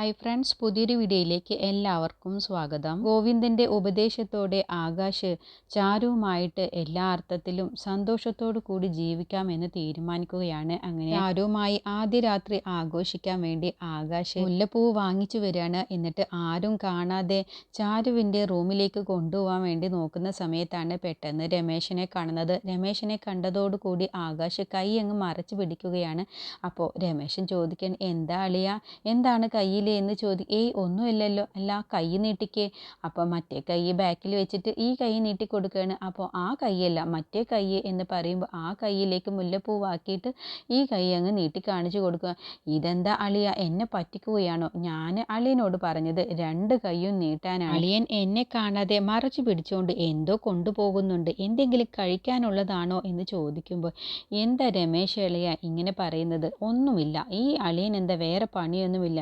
Hi friends പുതിയൊരു വീഡിയോയിലേക്ക് എല്ലാവർക്കും സ്വാഗതം. ഗോവിന്ദന്റെ ഉപദേശത്തോടെ ആകാശ് ചാരുവുമായിട്ട് എല്ലാ അർത്ഥത്തിലും സന്തോഷത്തോടു കൂടി ജീവിക്കാമെന്ന് തീരുമാനിക്കുകയാണ്. അങ്ങനെ ചാരുവുമായി ആദ്യ രാത്രി ആഘോഷിക്കാൻ വേണ്ടി ആകാശ് മുല്ലപ്പൂവ് വാങ്ങിച്ചു വരികയാണ്. എന്നിട്ട് ആരും കാണാതെ ചാരുവിന്റെ റൂമിലേക്ക് കൊണ്ടുപോകാൻ വേണ്ടി നോക്കുന്ന സമയത്താണ് പെട്ടെന്ന് രമേശനെ കാണുന്നത്. രമേശനെ കണ്ടതോടുകൂടി ആകാശ് കൈ അങ്ങ് മറച്ചു പിടിക്കുകയാണ്. അപ്പോൾ രമേശൻ ചോദിക്കാൻ എന്താ അളിയ? എന്താണ് കയ്യിൽ എന്ന് ചോദി ഏയ് ഒന്നുമില്ലല്ലോ. അല്ല കൈ നീട്ടിക്കേ. അപ്പോൾ മറ്റേ കൈ ബാക്കിൽ വെച്ചിട്ട് ഈ കൈ നീട്ടി കൊടുക്കുകയാണ് അപ്പോൾ ആ കൈയല്ല മറ്റേ കൈ എന്ന് പറയുമ്പോൾ ആ കൈയിലേക്ക് മുല്ലപ്പൂവാക്കിയിട്ട് ഈ കൈ അങ്ങ് നീട്ടി കാണിച്ചു കൊടുക്കുക. ഇതെന്താ അളിയ? എന്നെ പറ്റിക്കുകയാണോ? ഞാൻ അളിയനോട് പറഞ്ഞത് രണ്ട് കൈയും നീട്ടാനാണ്. അളിയൻ എന്നെ കാണാതെ മറച്ചു പിടിച്ചുകൊണ്ട് എന്തോ കൊണ്ടുപോകുന്നുണ്ട്. എന്തെങ്കിലും കഴിക്കാനുള്ളതാണോ എന്ന് ചോദിക്കുമ്പോൾ എന്താ രമേശ് അളിയ ഇങ്ങനെ പറയുന്നത്? ഒന്നുമില്ല. ഈ അളിയൻ എന്താ വേറെ പണിയൊന്നുമില്ല.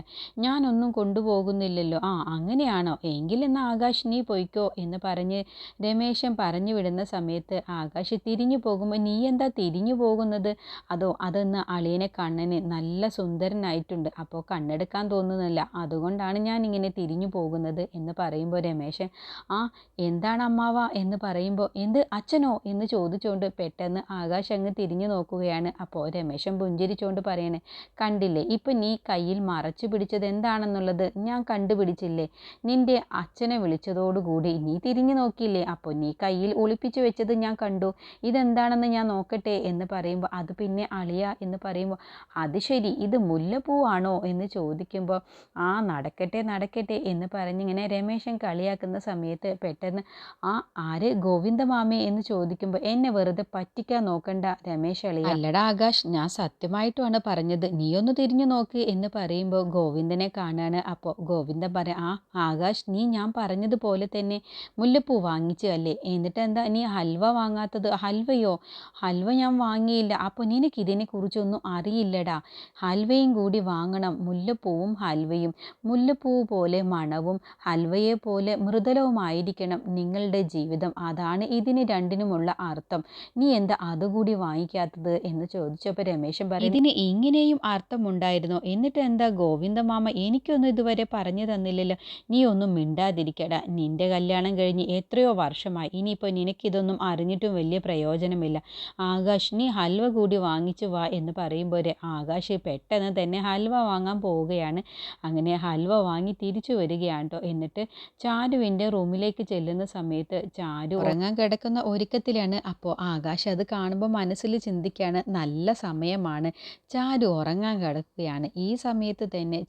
ഞാനൊന്നും കൊണ്ടുപോകുന്നില്ലല്ലോ. ആ അങ്ങനെയാണോ? എങ്കിൽ എന്നാൽ ആകാശ് നീ പൊയ്ക്കോ എന്ന് പറഞ്ഞ് രമേശൻ പറഞ്ഞു വിടുന്ന സമയത്ത് ആകാശ് തിരിഞ്ഞു പോകുമ്പോൾ നീ എന്താ തിരിഞ്ഞു പോകുന്നത്? അതോ അതെന്ന് അളിയനെ കണ്ണന് നല്ല സുന്ദരനായിട്ടുണ്ട്. അപ്പോൾ കണ്ണെടുക്കാൻ തോന്നുന്നില്ല. അതുകൊണ്ടാണ് ഞാൻ ഇങ്ങനെ തിരിഞ്ഞു പോകുന്നത്. എന്ന് പറയുമ്പോൾ രമേശൻ ആ എന്താണ് അമ്മാവ? എന്ന് പറയുമ്പോൾ എന്ത്? അച്ഛനോ? എന്ന് ചോദിച്ചുകൊണ്ട് പെട്ടെന്ന് ആകാശ് അങ്ങ് തിരിഞ്ഞു നോക്കുകയാണ്. അപ്പോൾ രമേശൻ പുഞ്ചിരിച്ചുകൊണ്ട് പറയണേ കണ്ടില്ലേ ഇപ്പം നീ കയ്യിൽ മറച്ചു പിടിച്ചത് എന്താണെന്നുള്ളത് ഞാൻ കണ്ടുപിടിച്ചില്ലേ? നിന്റെ അച്ഛനെ വിളിച്ചതോടുകൂടി നീ തിരിഞ്ഞു നോക്കിയില്ലേ? അപ്പോൾ നീ കയ്യിൽ ഒളിപ്പിച്ചു വെച്ചത് ഞാൻ കണ്ടു. ഇതെന്താണെന്ന് ഞാൻ നോക്കട്ടെ എന്ന് പറയുമ്പോൾ അത് പിന്നെ അളിയ എന്ന് പറയുമ്പോൾ അത് ശരി ഇത് മുല്ലപ്പൂവാണോ? എന്ന് ചോദിക്കുമ്പോൾ ആ നടക്കട്ടെ നടക്കട്ടെ എന്ന് പറഞ്ഞിങ്ങനെ രമേശൻ കളിയാക്കുന്ന സമയത്ത് പെട്ടെന്ന് ആ ആര്? ഗോവിന്ദമാമേ എന്ന് ചോദിക്കുമ്പോൾ എന്നെ വെറുതെ പറ്റിക്കാൻ നോക്കണ്ട രമേശ് അളിയ. അല്ലടാ ആകാശ് ഞാൻ സത്യമായിട്ടുമാണ് പറഞ്ഞത്. നീ ഒന്ന് തിരിഞ്ഞു നോക്ക് എന്ന് പറയുമ്പോൾ ഗോവിന്ദനെ കാണാണ് അപ്പോൾ ഗോവിന്ദൻ പറയാം ആ ആകാശ് നീ ഞാൻ പറഞ്ഞതുപോലെ തന്നെ മുല്ലപ്പൂ വാങ്ങിച്ചു അല്ലേ എന്നിട്ട് എന്താ നീ ഹൽവ വാങ്ങാത്തത്? ഹൽവയോ? ഹൽവ ഞാൻ വാങ്ങിയില്ല. അപ്പോൾ നിനക്ക് ഇതിനെക്കുറിച്ചൊന്നും അറിയില്ലടാ. ഹൽവയും കൂടി വാങ്ങണം. മുല്ലപ്പൂവും ഹൽവയും. മുല്ലപ്പൂ പോലെ മണവും ഹൽവയെ പോലെ മൃദുലവുമായിരിക്കണം നിങ്ങളുടെ ജീവിതം. അതാണ് ഇതിന് രണ്ടിനുമുള്ള അർത്ഥം. നീ എന്താ അതുകൂടി വാങ്ങിക്കാത്തത്? എന്ന് ചോദിച്ചപ്പോൾ രമേശൻ പറയും ഇതിന് ഇങ്ങനെയും അർത്ഥമുണ്ടായിരുന്നു. എന്നിട്ട് എന്താ ഗോവിന്ദമാമ എനിക്കൊന്നും ഇതുവരെ പറഞ്ഞു തന്നില്ലല്ലോ. നീ ഒന്നും മിണ്ടാതിരിക്കടാ. നിന്റെ കല്യാണം കഴിഞ്ഞ് എത്രയോ വർഷമായി. ഇനിയിപ്പോൾ നിനക്കിതൊന്നും അറിഞ്ഞിട്ടും വലിയ പ്രയോജനമില്ല. ആകാശ് നീ ഹൽവ കൂടി വാങ്ങിച്ചു വാ എന്ന് പറയുമ്പോൾ ആകാശ് പെട്ടെന്ന് തന്നെ ഹൽവ വാങ്ങാൻ പോവുകയാണ്. അങ്ങനെ ഹൽവ വാങ്ങി തിരിച്ചു വരികയാണ് കേട്ടോ എന്നിട്ട് ചാരുവിന്റെ റൂമിലേക്ക് ചെല്ലുന്ന സമയത്ത് ചാരു ഉറങ്ങാൻ കിടക്കുന്ന ഒരുക്കത്തിലാണ്. അപ്പോൾ ആകാശ് അത് കാണുമ്പോൾ മനസ്സിൽ ചിന്തിക്കുകയാണ് നല്ല സമയമാണ്. ചാരു ഉറങ്ങാൻ കിടക്കുകയാണ്. ഈ സമയത്ത് തന്നെ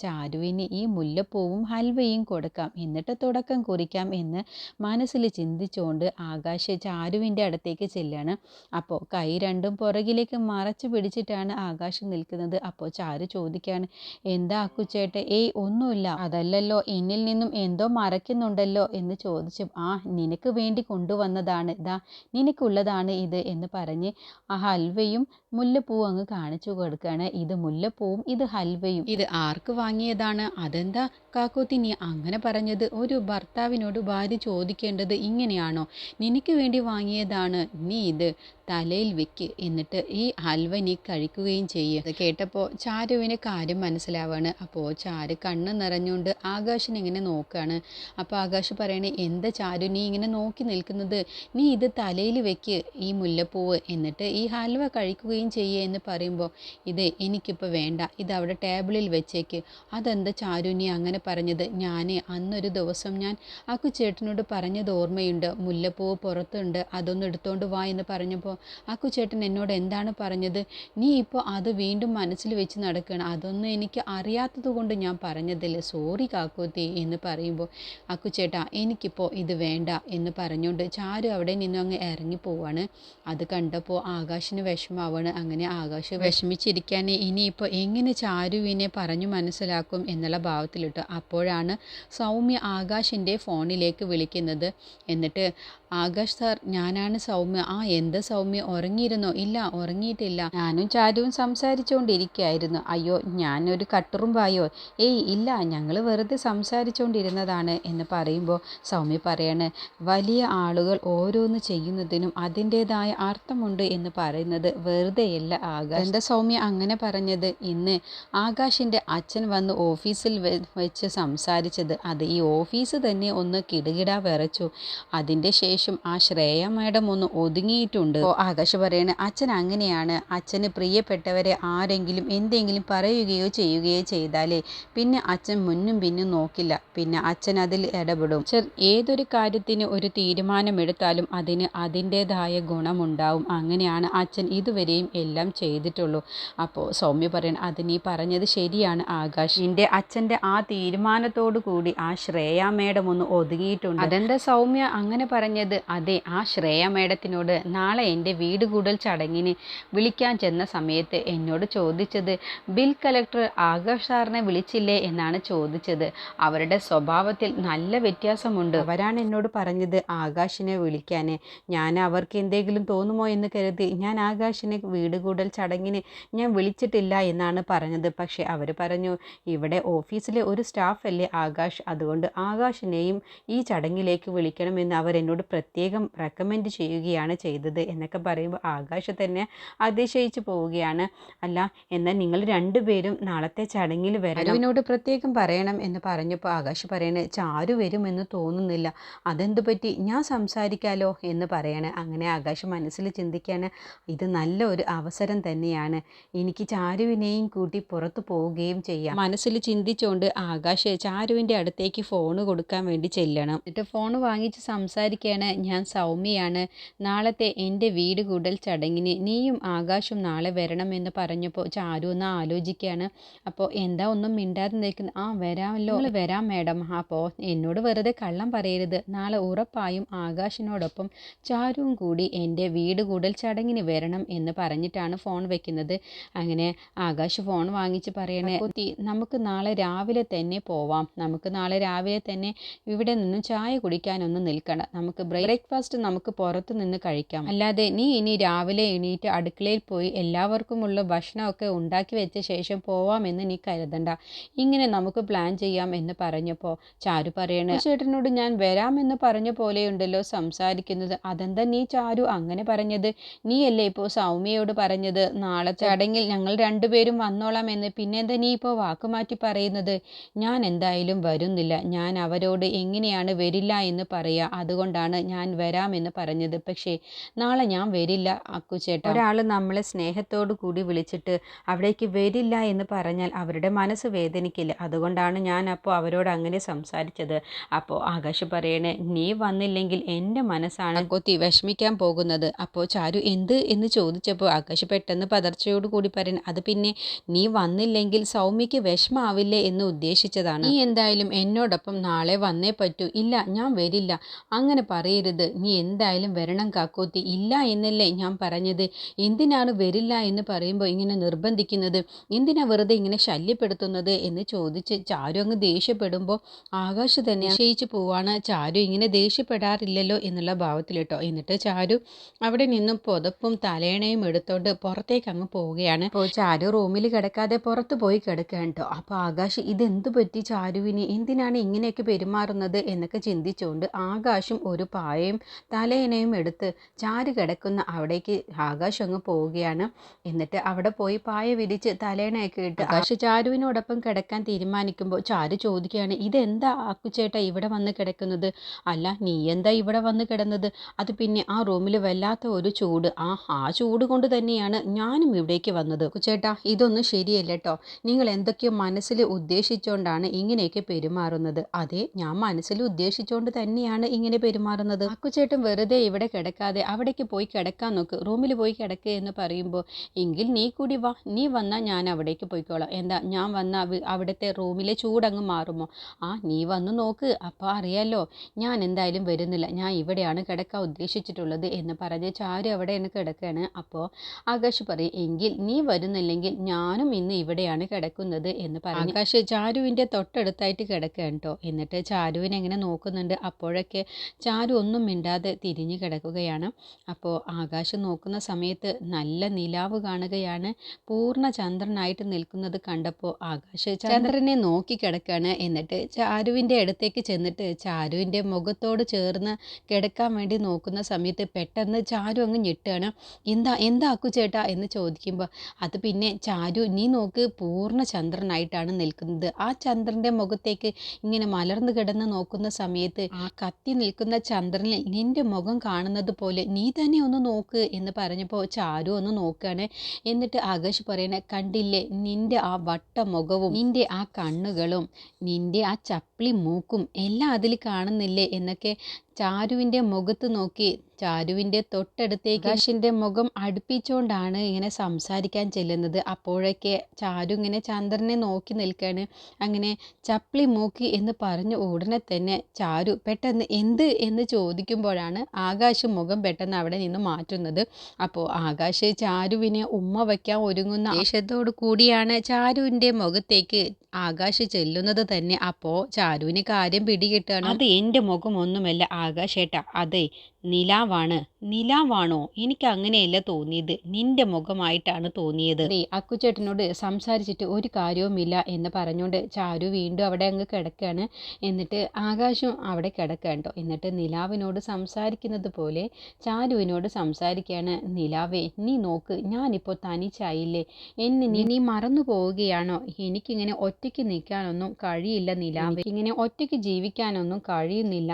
ചാരുവിന് ഈ മുല്ലപ്പൂവും ഹൽവയും കൊടുക്കാം. എന്നിട്ട് തുടക്കം കുറിക്കാം എന്ന് മനസ്സിൽ ചിന്തിച്ചുകൊണ്ട് ആകാശ് ചാരുവിന്റെ അടുത്തേക്ക് ചെല്ലാണ്. അപ്പോൾ കൈ രണ്ടും പുറകിലേക്ക് മറച്ചു പിടിച്ചിട്ടാണ് ആകാശ് നിൽക്കുന്നത്. അപ്പോൾ ചാരു ചോദിക്കുകയാണ് എന്താ അക്കുച്ചേട്ട? ഏയ് ഒന്നുമില്ല. അതല്ലല്ലോ എന്നിൽ നിന്നും എന്തോ മറയ്ക്കുന്നുണ്ടല്ലോ എന്ന് ചോദിച്ചു ആ നിനക്ക് വേണ്ടി കൊണ്ടുവന്നതാണ്. ഇതാ നിനക്കുള്ളതാണ് ഇത് എന്ന് പറഞ്ഞ് ആ ഹൽവയും മുല്ലപ്പൂവും അങ്ങ് കാണിച്ചു കൊടുക്കുകയാണ് ഇത് മുല്ലപ്പൂവും ഇത് ഹൽവയും. ഇത് ആർക്ക് വാങ്ങിയതാണ്? അതെന്താ കാക്കോത്തി നീ അങ്ങനെ പറഞ്ഞത്? ഒരു ഭർത്താവിനോട് ഭാര്യ ചോദിക്കേണ്ടത് ഇങ്ങനെയാണോ? നിനക്ക് വേണ്ടി വാങ്ങിയതാണ്. നീ ഇത് തലയിൽ വെക്ക്. എന്നിട്ട് ഈ ഹൽവ നീ കഴിക്കുകയും ചെയ്യുക അത് കേട്ടപ്പോൾ ചാരുവിന് കാര്യം മനസ്സിലാവാണ്. അപ്പോൾ ചാരു കണ്ണ് നിറഞ്ഞുകൊണ്ട് ആകാശിനെ ഇങ്ങനെ നോക്കുകയാണ് അപ്പോൾ ആകാശ് പറയണേ എന്താ ചാരു നീ ഇങ്ങനെ നോക്കി നിൽക്കുന്നത്? നീ ഇത് തലയിൽ വെക്ക് ഈ മുല്ലപ്പൂവ്. എന്നിട്ട് ഈ ഹൽവ കഴിക്കുകയും ചെയ്യുക എന്ന് പറയുമ്പോൾ ഇത് എനിക്കിപ്പോൾ വേണ്ട. ഇത് അവിടെ ടേബിളിൽ വെച്ചേക്ക്. അതെന്താ ചാരു ചാരുണി അങ്ങനെ പറഞ്ഞത്? ഞാൻ അന്നൊരു ദിവസം ഞാൻ അക്കു ചേട്ടനോട് പറഞ്ഞത് ഓർമ്മയുണ്ട്. മുല്ലപ്പൂവ് പുറത്തുണ്ട് അതൊന്ന് എടുത്തോണ്ട് വാ എന്ന് പറഞ്ഞപ്പോൾ അക്കുചേട്ടൻ എന്നോട് എന്താണ് പറഞ്ഞത്? നീ ഇപ്പോൾ അത് വീണ്ടും മനസ്സിൽ വെച്ച് നടക്കുകയാണ് അതൊന്നും എനിക്ക് അറിയാത്തത് കൊണ്ട് ഞാൻ പറഞ്ഞതില്ല? സോറി കാക്കോത്തി എന്ന് പറയുമ്പോൾ അക്കുചേട്ടാ എനിക്കിപ്പോൾ ഇത് വേണ്ട എന്ന് പറഞ്ഞുകൊണ്ട് ചാരു അവിടെ നിന്നും അങ്ങ് ഇറങ്ങി പോവാണ്. അത് കണ്ടപ്പോൾ ആകാശിന് വിഷമാവാണ് അങ്ങനെ ആകാശ് വിഷമിച്ചിരിക്കാൻ ഇനിയിപ്പോൾ എങ്ങനെ ചാരുവിനെ പറഞ്ഞു മനസ്സിലാക്കും എന്നുള്ള ഭാവത്തിലിട്ട്. അപ്പോഴാണ് സൗമ്യ ആകാശിന്റെ ഫോണിലേക്ക് വിളിക്കുന്നത്. എന്നിട്ട് ആകാശ് സാർ ഞാനാണ് സൗമ്യ. ആ എന്താ സൗമ്യ? ഉറങ്ങിയിരുന്നോ? ഇല്ല ഉറങ്ങിയിട്ടില്ല. ഞാനും ചാരുവും സംസാരിച്ചുകൊണ്ടിരിക്കുകയായിരുന്നു. അയ്യോ ഞാനൊരു കട്ടുറുമ്പായോ ഏയ് ഇല്ല ഞങ്ങൾ വെറുതെ സംസാരിച്ചുകൊണ്ടിരുന്നതാണ് എന്ന് പറയുമ്പോൾ സൗമ്യ പറയാണ് വലിയ ആളുകൾ ഓരോന്ന് ചെയ്യുന്നതിനും അതിന്റെതായ അർത്ഥമുണ്ട് എന്ന് പറയുന്നത് വെറുതെയല്ല ആകാശ്. എന്താ സൗമ്യ അങ്ങനെ പറഞ്ഞത്? ഇന്ന് ആകാശിന്റെ അച്ഛൻ വന്ന് ഓഫീസിൽ വെച്ച് സംസാരിച്ചത്. അത് ഈ ഓഫീസ് തന്നെ ഒന്ന് കിടുകിടാ വിറച്ചു. അതിന്റെ ശേഷം ആ ശ്രേയ മാഡം ഒന്ന് ഒതുങ്ങിയിട്ടുണ്ട്. ആകാശ് പറയണ അച്ഛൻ അങ്ങനെയാണ്. അച്ഛന് പ്രിയപ്പെട്ടവരെ ആരെങ്കിലും എന്തെങ്കിലും പറയുകയോ ചെയ്യുകയോ ചെയ്താലേ പിന്നെ അച്ഛൻ മുന്നും പിന്നും നോക്കില്ല. പിന്നെ അച്ഛൻ അതിൽ ഇടപെടും. സർ ഏതൊരു കാര്യത്തിന് ഒരു തീരുമാനമെടുത്താലും അതിന് അതിന്റെതായ ഗുണമുണ്ടാവും. അങ്ങനെയാണ് അച്ഛൻ ഇതുവരെയും എല്ലാം ചെയ്തിട്ടുള്ളൂ. അപ്പോൾ സൗമ്യ പറയണം അത് നീ പറഞ്ഞത് ശരിയാണ് ആകാശ്. നിന്റെ അച്ഛന്റെ ആ തീരുമാനത്തോടു കൂടി ആ ശ്രേയ മേഡം ഒന്ന് ഒതുങ്ങിയിട്ടുണ്ട്. അതെന്താ സൗമ്യ അങ്ങനെ പറഞ്ഞത്? അതെ ആ ശ്രേയ മേഡത്തിനോട് നാളെ എന്റെ വീട് കൂടൽ ചടങ്ങിന് വിളിക്കാൻ ചെന്ന സമയത്ത് എന്നോട് ചോദിച്ചത് ബിൽ കലക്ടർ ആകാശ് സാറിനെ വിളിച്ചില്ലേ? എന്നാണ് ചോദിച്ചത്. അവരുടെ സ്വഭാവത്തിൽ നല്ല വ്യത്യാസമുണ്ട്. അവരാണ് എന്നോട് പറഞ്ഞത് ആകാശിനെ വിളിക്കാൻ ഞാൻ അവർക്ക് എന്തെങ്കിലും തോന്നുമോ എന്ന് കരുതി ഞാൻ ആകാശിനെ വീട് കൂടൽ ചടങ്ങിന് ഞാൻ വിളിച്ചിട്ടില്ല എന്നാണ് പറഞ്ഞത്. പക്ഷേ അവർ പറഞ്ഞു ഇവിടെ ഓഫീസിലെ ഒരു സ്റ്റാഫ് അല്ലേ ആകാശ്. അതുകൊണ്ട് ആകാശിനെയും ഈ ചടങ്ങിലേക്ക് വിളിക്കണമെന്ന് അവർ എന്നോട് പ്രത്യേകം റെക്കമെൻഡ് ചെയ്യുകയാണ് ചെയ്തത് എന്നൊക്കെ പറയുമ്പോൾ ആകാശ് തന്നെ അതിശയിച്ചു പോവുകയാണ്. അല്ല എന്നാൽ നിങ്ങൾ രണ്ടുപേരും നാളത്തെ ചടങ്ങിൽ വരണം. അരുവിനോട് പ്രത്യേകം പറയണം എന്ന് പറഞ്ഞപ്പോൾ ആകാശ് പറയണേ ചാരു വരുമെന്ന് തോന്നുന്നില്ല. അതെന്തു പറ്റി? ഞാൻ സംസാരിക്കാലോ? എന്ന് പറയണേ. അങ്ങനെ ആകാശ് മനസ്സിൽ ചിന്തിക്കുകയാണ് ഇത് നല്ല ഒരു അവസരം തന്നെയാണ്. എനിക്ക് ചാരുവിനെയും കൂട്ടി പുറത്തു പോവുകയും ചെയ്യാം. മനസ്സിൽ ചിന്തിച്ചുകൊണ്ട് ആകാശ് ചാരുവിന്റെ അടുത്തേക്ക് ഫോൺ കൊടുക്കാൻ വേണ്ടി ചെല്ലണം. എന്നിട്ട് ഫോൺ വാങ്ങിച്ച് സംസാരിക്കുകയാണ് ഞാൻ സൗമ്യയാണ്. നാളത്തെ എന്റെ വീട് കൂടൽ ചടങ്ങിന് നീയും ആകാശും നാളെ വരണമെന്ന് പറഞ്ഞപ്പോൾ ചാരു ഒന്ന് ആലോചിക്കുകയാണ്. അപ്പോൾ എന്താ ഒന്നും മിണ്ടാതെ നിൽക്കുന്നത് ആ വരാമല്ലോ. വരാം മാഡം. അപ്പോൾ എന്നോട് വെറുതെ കള്ളം പറയരുത്. നാളെ ഉറപ്പായും ആകാശിനോടൊപ്പം ചാരുവും കൂടി എന്റെ വീട് കൂടൽ ചടങ്ങിന് വരണം എന്ന് പറഞ്ഞിട്ടാണ് ഫോൺ വെക്കുന്നത്. അങ്ങനെ ആകാശ് ഫോൺ വാങ്ങിച്ച് പറയണേ കുത്തി നമുക്ക് നാളെ രാവിലെ തന്നെ പോവാം. നമുക്ക് നാളെ രാവിലെ തന്നെ ഇവിടെ നിന്ന് ചായ കുടിക്കാനൊന്നും നിൽക്കണം നമുക്ക് ബ്രേക്ക്ഫാസ്റ്റ് നമുക്ക് പുറത്തു നിന്ന് കഴിക്കാം. അല്ലാതെ നീ ഇനി രാവിലെ എണീറ്റ് അടുക്കളയിൽ പോയി എല്ലാവർക്കുമുള്ള ഭക്ഷണമൊക്കെ ഉണ്ടാക്കി വെച്ച ശേഷം പോവാമെന്ന് നീ കരുതണ്ട. ഇങ്ങനെ നമുക്ക് പ്ലാൻ ചെയ്യാം എന്ന് പറഞ്ഞപ്പോൾ ചാരു പറയണ ചേട്ടനോട് ഞാൻ വരാമെന്ന് പറഞ്ഞ പോലെയുണ്ടല്ലോ സംസാരിക്കുന്നത്. അതെന്താ നീ ചാരു അങ്ങനെ പറഞ്ഞത്? നീയല്ലേ ഇപ്പോൾ സൗമ്യയോട് പറഞ്ഞത്? നാളെ ചടങ്ങിൽ ഞങ്ങൾ രണ്ടുപേരും വന്നോളാം എന്ന് പിന്നെന്താ നീ ഇപ്പോൾ വാക്കുമാറ്റി പറയുന്നത്? ഞാൻ എന്തായാലും വരുന്നില്ല. ഞാൻ അവരോട് എങ്ങനെയാണ് വരില്ല എന്ന് പറയുക അതുകൊണ്ടാണ് ഞാൻ വരാമെന്ന് പറഞ്ഞത്. പക്ഷേ നാളെ ഞാൻ വരില്ല അക്കുചേട്ട ഒരാൾ നമ്മളെ സ്നേഹത്തോടു കൂടി വിളിച്ചിട്ട് അവിടേക്ക് വരില്ല എന്ന് പറഞ്ഞാൽ അവരുടെ മനസ്സ് വേദനിക്കില്ല. അതുകൊണ്ടാണ് ഞാൻ അപ്പോൾ അവരോട് അങ്ങനെ സംസാരിച്ചത്. അപ്പോൾ ആകാശ് പറയണേ നീ വന്നില്ലെങ്കിൽ എന്റെ മനസ്സാണ് കൊത്തി വിഷമിക്കാൻ പോകുന്നത്. അപ്പോൾ ചാരു എന്ത് എന്ന് ചോദിച്ചപ്പോൾ ആകാശ് പെട്ടെന്ന് പതർച്ചയോട് കൂടി പറയണേ അത് പിന്നെ നീ വന്നില്ലെങ്കിൽ സൗമ്യയ്ക്ക് വിഷമാവില്ലേ എന്ന് ഉദ്ദേശിച്ചതാണ്. നീ എന്തായാലും എന്നോടൊപ്പം നാളെ വന്നേ പറ്റൂ. ഇല്ല ഞാൻ വരില്ല. അങ്ങനെ പറയരുത്. നീ എന്തായാലും വരണം കാക്കോത്തി. ഇല്ല എന്നല്ലേ ഞാൻ പറഞ്ഞത്. എന്തിനാണ് വരില്ല എന്ന് പറയുമ്പോൾ ഇങ്ങനെ നിർബന്ധിക്കുന്നത്? എന്തിനാ വെറുതെ ഇങ്ങനെ ശല്യപ്പെടുത്തുന്നത്? എന്ന് ചോദിച്ച് ചാരു അങ്ങ് ദേഷ്യപ്പെടുമ്പോൾ ആകാശ് തന്നെ ആശയിച്ചു പോവാണ്. ചാരു ഇങ്ങനെ ദേഷ്യപ്പെടാറില്ലല്ലോ എന്നുള്ള ഭാവത്തിൽ കേട്ടോ എന്നിട്ട് ചാരു അവിടെ നിന്നും പുതപ്പും തലേണയും എടുത്തോണ്ട് പുറത്തേക്ക് അങ്ങ് പോവുകയാണ്. അപ്പോൾ ചാരു റൂമിൽ കിടക്കാതെ പുറത്ത് പോയി കിടക്കുകയാണ് കേട്ടോ അപ്പോൾ ആകാശ് ഇതെന്തു പറ്റി ചാരുവിന്? എന്തിനാണ് ഇങ്ങനെയൊക്കെ പെരുമാറുന്നത്? എന്നൊക്കെ ചിന്തിച്ചുകൊണ്ട് ആകാശും ഒരു പായയും തലേനയും എടുത്ത് ചാരി കിടക്കുന്ന അവിടേക്ക് ആകാശ് അങ്ങ് പോവുകയാണ്. എന്നിട്ട് അവിടെ പോയി പായ വിരിച്ച് തലേണയൊക്കെ ഇട്ട് ആകാശ് ചാരുവിനോടൊപ്പം കിടക്കാൻ തീരുമാനിക്കുമ്പോൾ ചാരു ചോദിക്കുകയാണ് ഇതെന്താ ആക്കുചേട്ട ഇവിടെ വന്ന് കിടക്കുന്നത്? അല്ല നീ എന്താ ഇവിടെ വന്ന് കിടന്നത്? അത് പിന്നെ ആ റൂമിൽ വല്ലാത്ത ഒരു ചൂട്. ആ ആ ചൂട് കൊണ്ട് തന്നെയാണ് ഞാനും ഇവിടേക്ക് വന്നത്. ചേട്ടാ ഇതൊന്നും ശരിയല്ല കേട്ടോ നിങ്ങൾ എന്തൊക്കെയോ മനസ്സിൽ ഉദ്ദേശിച്ചുകൊണ്ടാണ് ഇങ്ങനെയൊക്കെ പെരുമാറുന്നത്. അതെ ഞാൻ മനസ്സിൽ ഉദ്ദേശിച്ചുകൊണ്ട് തന്നെയാണ് ഇങ്ങനെ പെരുമാറുന്നത്. അക്കുചേട്ടൻ വെറുതെ ഇവിടെ കിടക്കാതെ അവിടേക്ക് പോയി കിടക്കാൻ നോക്ക്. റൂമിൽ പോയി കിടക്കുക എന്ന് പറയുമ്പോൾ എങ്കിൽ നീ കൂടി വാ. നീ വന്നാൽ ഞാൻ അവിടേക്ക് പോയിക്കോളാം. എന്താ? ഞാൻ വന്നാൽ അവിടുത്തെ റൂമിലെ ചൂടങ്ങ് മാറുമോ? ആ നീ വന്ന് നോക്ക്. അപ്പോൾ അറിയാലോ. ഞാൻ എന്തായാലും വരുന്നില്ല. ഞാൻ ഇവിടെയാണ് കിടക്കാൻ ഉദ്ദേശിച്ചിട്ടുള്ളത് എന്ന് പറഞ്ഞ് ചാരു അവിടെയാണ് കിടക്കുകയാണ് അപ്പോൾ ആകാശ് പറയും എങ്കിൽ നീ വരുന്നില്ലെങ്കിൽ ഞാനും ഇന്ന് ഇവിടെയാണ് കിടക്കുന്നത് എന്ന് പറഞ്ഞു ആകാശ് ചാരുവിന്റെ തൊട്ടടുത്തായിട്ട് കിടക്കുകയാണ് കേട്ടോ എന്നിട്ട് ചാരുവിനെ എങ്ങനെ നോക്കുന്നുണ്ട്. അപ്പോഴൊക്കെ ചാരു ഒന്നും മിണ്ടാതെ തിരിഞ്ഞു കിടക്കുകയാണ്. അപ്പോൾ ആകാശം നോക്കുന്ന സമയത്ത് നല്ല നിലാവ് കാണുകയാണ്. പൂർണ ചന്ദ്രനായിട്ട് നിൽക്കുന്നത് കണ്ടപ്പോൾ ആകാശ ചന്ദ്രനെ നോക്കി കിടക്കുകയാണ്. എന്നിട്ട് ചാരുവിന്റെ അടുത്തേക്ക് ചെന്നിട്ട് ചാരുവിന്റെ മുഖത്തോട് ചേർന്ന് കിടക്കാൻ വേണ്ടി നോക്കുന്ന സമയത്ത് പെട്ടെന്ന് ചാരു അങ്ങ് ഞെട്ടുകയാണ്. എന്താ എന്താ അക്കു ചേട്ടാ? എന്ന് ചോദിക്കുമ്പോൾ അത് പിന്നെ ചാരു നീ നോക്ക് പൂർണ ചന്ദ്രനായിട്ടാണ് നിൽക്കുന്നത്. ആ ചന്ദ്രന്റെ മുഖത്തേക്ക് ഇങ്ങനെ മലർന്നു കിടന്ന് നോക്കുന്ന സമയത്ത് ആ കത്തി നിൽക്കുന്ന ചന്ദ്രനിൽ നിന്റെ മുഖം കാണുന്നത് പോലെ നീ തന്നെ ഒന്ന് നോക്ക് എന്ന് പറഞ്ഞപ്പോൾ ചാരു ഒന്ന് നോക്കുകയാണ് എന്നിട്ട് ആകാശ് പറയണ കണ്ടില്ലേ നിന്റെ ആ വട്ട മുഖവും നിന്റെ ആ കണ്ണുകളും നിന്റെ ആ ചപ്പിളി മൂക്കും എല്ലാം അതിൽ കാണുന്നില്ലേ? എന്നൊക്കെ ചാരുവിന്റെ മുഖത്ത് നോക്കി. ചാരുവിന്റെ തൊട്ടടുത്തേക്ക് ആകാശിന്റെ മുഖം അടുപ്പിച്ചുകൊണ്ടാണ് ഇങ്ങനെ സംസാരിക്കാൻ ചെല്ലുന്നത്. അപ്പോഴൊക്കെ ചാരു ഇങ്ങനെ ചന്ദ്രനെ നോക്കി നിൽക്കുകയാണ് അങ്ങനെ ചപ്ലി മൂക്കി എന്ന് പറഞ്ഞ ഉടനെ തന്നെ ചാരു പെട്ടെന്ന് എന്ത് എന്ന് ചോദിക്കുമ്പോഴാണ് ആകാശ് മുഖം പെട്ടെന്ന് അവിടെ നിന്ന് മാറ്റുന്നത്. അപ്പോൾ ആകാശ് ചാരുവിനെ ഉമ്മ വയ്ക്കാൻ ഒരുങ്ങുന്ന ആവേശത്തോടു കൂടിയാണ് ചാരുവിന്റെ മുഖത്തേക്ക് ആകാശ് ചെല്ലുന്നത് തന്നെ. അപ്പോൾ ചാരുവിന് കാര്യം പിടികിട്ടുകയാണ് അത് എന്റെ ಆಗ ಶೇಟ ಅದೈ നിലാവാണ്. നിലാവാണോ? എനിക്ക് അങ്ങനെയല്ല തോന്നിയത്. നിന്റെ മുഖമായിട്ടാണ് തോന്നിയത്. അക്കുചേട്ടനോട് സംസാരിച്ചിട്ട് ഒരു കാര്യവുമില്ല എന്ന് പറഞ്ഞുകൊണ്ട് ചാരു വീണ്ടും അവിടെ അങ്ങ് കിടക്കുകയാണ് എന്നിട്ട് ആകാശം അവിടെ കിടക്കുക എന്നിട്ട് നിലാവിനോട് സംസാരിക്കുന്നത് പോലെ ചാരുവിനോട് സംസാരിക്കുകയാണ്. നിലാവേ നീ നോക്ക് ഞാനിപ്പോൾ തനിച്ചായില്ലേ? എന്നെ നീ നീ മറന്നു പോവുകയാണോ? എനിക്കിങ്ങനെ ഒറ്റയ്ക്ക് നിൽക്കാനൊന്നും കഴിയില്ല നിലാവേ. ഇങ്ങനെ ഒറ്റയ്ക്ക് ജീവിക്കാനൊന്നും കഴിയുന്നില്ല.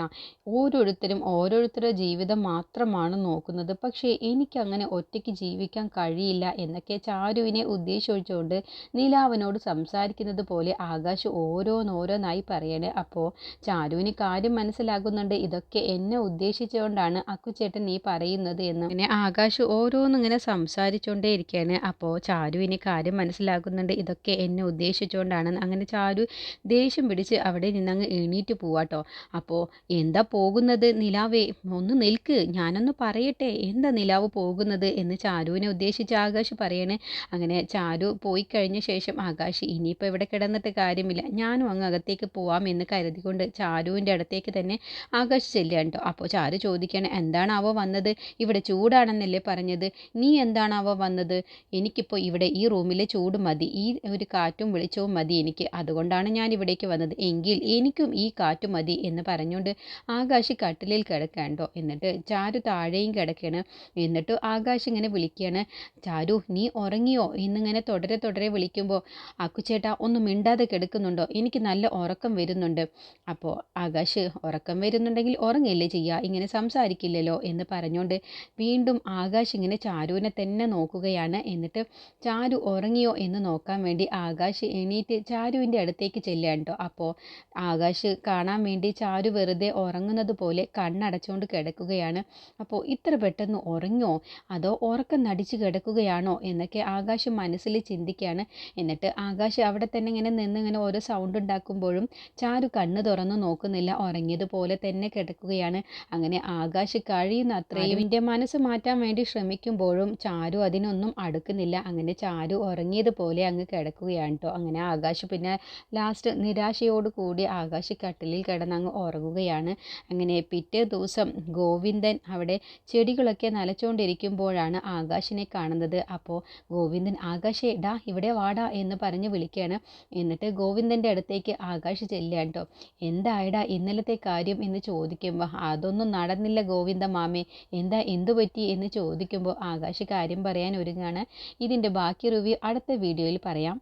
ഓരോരുത്തരും ഓരോരുത്തരുടെ ജീവിതം മാത്രമാണ് നോക്കുന്നത്. പക്ഷേ എനിക്കങ്ങനെ ഒറ്റയ്ക്ക് ജീവിക്കാൻ കഴിയില്ല എന്നൊക്കെ ചാരുവിനെ ഉദ്ദേശിച്ചുകൊണ്ട് നിലാവിനോട് സംസാരിക്കുന്നത് പോലെ ആകാശ് ഓരോന്നോരോന്നായി പറയണേ. അപ്പോൾ ചാരുവിന് കാര്യം മനസ്സിലാകുന്നുണ്ട്. ഇതൊക്കെ എന്നെ ഉദ്ദേശിച്ചുകൊണ്ടാണ് അക്കുചേട്ടൻ നീ പറയുന്നത് എന്ന്. പിന്നെ ആകാശ് ഓരോന്നിങ്ങനെ സംസാരിച്ചുകൊണ്ടേ ഇരിക്കുകയാണ് അപ്പോൾ ചാരുവിന് കാര്യം മനസ്സിലാകുന്നുണ്ട്. ഇതൊക്കെ എന്നെ ഉദ്ദേശിച്ചുകൊണ്ടാണ്. അങ്ങനെ ചാരു ദേഷ്യം പിടിച്ച് അവിടെ നിന്നങ്ങ് എണീറ്റ് പോവാട്ടോ. അപ്പോൾ എന്താ പോകുന്നത്? നിലാവേ ഒന്ന് നിൽക്ക് ഞാനൊന്ന് പറയട്ടെ എന്താ നിലാവ് പോകുന്നത് എന്ന് ചാരുവിനെ ഉദ്ദേശിച്ച് ആകാശ് പറയണേ. അങ്ങനെ ചാരു പോയി കഴിഞ്ഞ ശേഷം ആകാശ് ഇനിയിപ്പോൾ ഇവിടെ കിടന്നിട്ട് കാര്യമില്ല ഞാനും അങ്ങ് അകത്തേക്ക് പോവാം എന്ന് കരുതിക്കൊണ്ട് ചാരുവിന്റെ അടുത്തേക്ക് തന്നെ ആകാശ് ചെല്ലുക കേട്ടോ. അപ്പോൾ ചാരു ചോദിക്കുകയാണ് എന്താണാവോ വന്നത്? ഇവിടെ ചൂടാണെന്നല്ലേ പറഞ്ഞത്? നീ എന്താണാവോ വന്നത്? എനിക്കിപ്പോൾ ഇവിടെ ഈ റൂമിലെ ചൂട് മതി ഈ ഒരു കാറ്റും വെളിച്ചവും മതി എനിക്ക്. അതുകൊണ്ടാണ് ഞാൻ ഇവിടേക്ക് വന്നത്. എങ്കിൽ എനിക്കും ഈ കാറ്റ് മതി എന്ന് പറഞ്ഞുകൊണ്ട് ആകാശ് കട്ടിലിൽ കിടക്കാണ്ടോ എന്നിട്ട് ചാരു താഴെയും കിടക്കുകയാണ് എന്നിട്ട് ആകാശ് ഇങ്ങനെ വിളിക്കുകയാണ് ചാരു നീ ഉറങ്ങിയോ? എന്നിങ്ങനെ തുടരെ തുടരെ വിളിക്കുമ്പോൾ അക്കുച്ചേട്ടാ ഒന്നും മിണ്ടാതെ കിടക്കുന്നുണ്ടോ? എനിക്ക് നല്ല ഉറക്കം വരുന്നുണ്ട്. അപ്പോൾ ആകാശ് ഉറക്കം വരുന്നുണ്ടെങ്കിൽ ഉറങ്ങില്ലേ ചെയ്യുക ഇങ്ങനെ സംസാരിക്കില്ലല്ലോ? എന്ന് പറഞ്ഞുകൊണ്ട് വീണ്ടും ആകാശ് ഇങ്ങനെ ചാരുവിനെ തന്നെ നോക്കുകയാണ്. എന്നിട്ട് ചാരു ഉറങ്ങിയോ? എന്ന് നോക്കാൻ വേണ്ടി ആകാശ് എണീറ്റ് ചാരുവിന്റെ അടുത്തേക്ക് ചെല്ലുകയാണ് കേട്ടോ അപ്പോൾ ആകാശ് കാണാൻ വേണ്ടി ചാരു വെറുതെ ഉറങ്ങുന്നത് പോലെ കണ്ണടച്ചുകൊണ്ട് കിടക്കുകയാണ്. അപ്പോൾ ഇത്ര പെട്ടെന്ന് ഉറങ്ങോ അതോ ഉറക്കം നടിച്ച് കിടക്കുകയാണോ? എന്നൊക്കെ ആകാശ് മനസ്സിൽ ചിന്തിക്കുകയാണ്. എന്നിട്ട് ആകാശ് അവിടെ തന്നെ ഇങ്ങനെ നിന്ന് ഇങ്ങനെ ഓരോ സൗണ്ട് ഉണ്ടാക്കുമ്പോഴും ചാരു കണ്ണ് തുറന്ന് നോക്കുന്നില്ല. ഉറങ്ങിയതുപോലെ തന്നെ കിടക്കുകയാണ്. അങ്ങനെ ആകാശ് കഴിയുന്ന അത്രയും എന്റെ മനസ്സ് മാറ്റാൻ വേണ്ടി ശ്രമിക്കുമ്പോഴും ചാരു അതിനൊന്നും അടുക്കുന്നില്ല. അങ്ങനെ ചാരു ഉറങ്ങിയതുപോലെ അങ്ങ് കിടക്കുകയാണ് കേട്ടോ. അങ്ങനെ ആകാശ് പിന്നെ ലാസ്റ്റ് നിരാശയോട് കൂടി ആകാശ് കട്ടിലിൽ കിടന്ന് അങ്ങ് ഉറങ്ങുകയാണ്. അങ്ങനെ പിറ്റേ ദിവസം ഗോവിന്ദൻ അവിടെ ചെടികളൊക്കെ നനച്ചുകൊണ്ടിരിക്കുമ്പോഴാണ് ആകാശിനെ കാണുന്നത്. അപ്പോൾ ഗോവിന്ദൻ ആകാശേ ഡാ ഇവിടെ വാടാ എന്ന് പറഞ്ഞ് വിളിക്കുകയാണ്. എന്നിട്ട് ഗോവിന്ദന്റെ അടുത്തേക്ക് ആകാശ് ചെല്ലുകയാണ് കേട്ടോ. എന്തായടാ ഇന്നലത്തെ കാര്യം? എന്ന് ചോദിക്കുമ്പോൾ അതൊന്നും നടന്നില്ല ഗോവിന്ദ മാമേ. എന്താ എന്തു പറ്റി? എന്ന് ചോദിക്കുമ്പോൾ ആകാശ് കാര്യം പറയാൻ ഒരുങ്ങാണ്. ഇതിന്റെ ബാക്കി റിവ്യൂ അടുത്ത വീഡിയോയിൽ പറയാം.